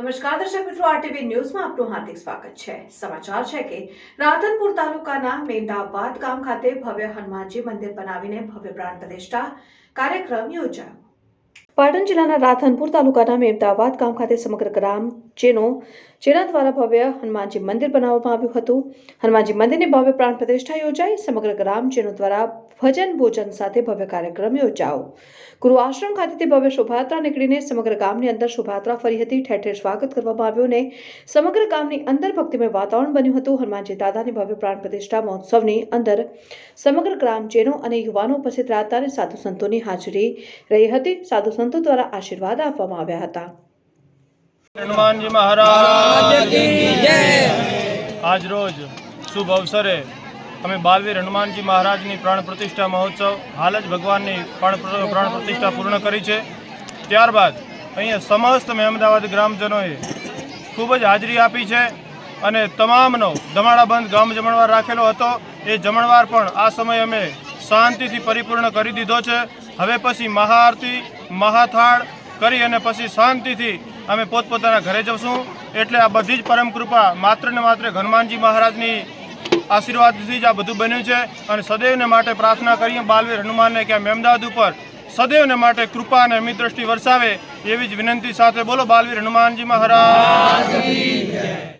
નમસ્કાર દર્શક મિત્રો આરટીવી ન્યૂઝમાં આપનું હાર્દિક સ્વાગત છે. સમાચાર છે કે રાધનપુર તાલુકાના મેંદાવાદ ગામ ખાતે ભવ્ય હનુમાનજી મંદિર બનાવીને ભવ્ય પ્રાણ પ્રતિષ્ઠા કાર્યક્રમ યોજાયો. પાટણ જિલ્લાના રાધનપુર તાલુકાના મેમદાવાદ ગામ ખાતે સમગ્ર ગ્રામ જેનો જેના દ્વારા ભવ્ય હનુમાનજી મંદિર બનાવવામાં આવ્યું હતું. હનુમાનજી મંદિરની ભવ્ય પ્રાણ પ્રતિષ્ઠા યોજાઈ. સમગ્ર ગ્રામજનો દ્વારા ભજન ભોજન સાથે ભવ્ય કાર્યક્રમ યોજાઓ ગુરુ આશ્રમ ખાતેથી ભવ્ય શોભાયાત્રા નીકળીને સમગ્ર ગામની અંદર શોભાયાત્રા ફરી હતી. ઠેર ઠેર સ્વાગત કરવામાં આવ્યું ને સમગ્ર ગામની અંદર ભક્તિમય વાતાવરણ બન્યું હતું. હનુમાનજી દાદાની ભવ્ય પ્રાણ પ્રતિષ્ઠા મહોત્સવની અંદર સમગ્ર ગ્રામજનો અને યુવાનો ઉપસ્થિત રહ્યા અને સાધુ સંતોની હાજરી રહી હતી. સાધુ સંતો દ્વારા આશીર્વાદ આપવામાં આવ્યા હતા. હનુમાનજી મહારાજ. આજ રોજ શુભ અવસરે અમે બાલવીર હનુમાનજી મહારાજની પ્રાણ પ્રતિષ્ઠા મહોત્સવ હાલ જ ભગવાનની પ્રાણ પ્ર- પ્રાણ પ્રતિષ્ઠા પૂર્ણ કરી છે. ત્યારબાદ અહીંયા સમસ્ત અમદાવાદ ગ્રામજનોએ ખૂબ જ હાજરી આપી છે અને તમામનો ધમાડાબંધ ગામ જમણવાર રાખેલો હતો. એ જમણવાર પણ આ સમયે અમે શાંતિથી પરિપૂર્ણ કરી દીધો છે. હવે પછી મહાઆરતી મહાથાળ કરી અને પછી શાંતિથી અમે પોતપોતાના ઘરે જશું. એટલે આ બધી જ પરમ કૃપા માત્ર ને માત્ર હનુમાનજી મહારાજની આશીર્વાદથી જ આ બધું બન્યું છે. અને સદૈવને માટે પ્રાર્થના કરીએ, બાલવીર હનુમાનને કે મેમદાવાદ ઉપર સદૈવને માટે કૃપા અને અમી દ્રષ્ટિ વરસાવે એવી જ વિનંતી સાથે બોલો, બાલવીર હનુમાનજી મહારાજ.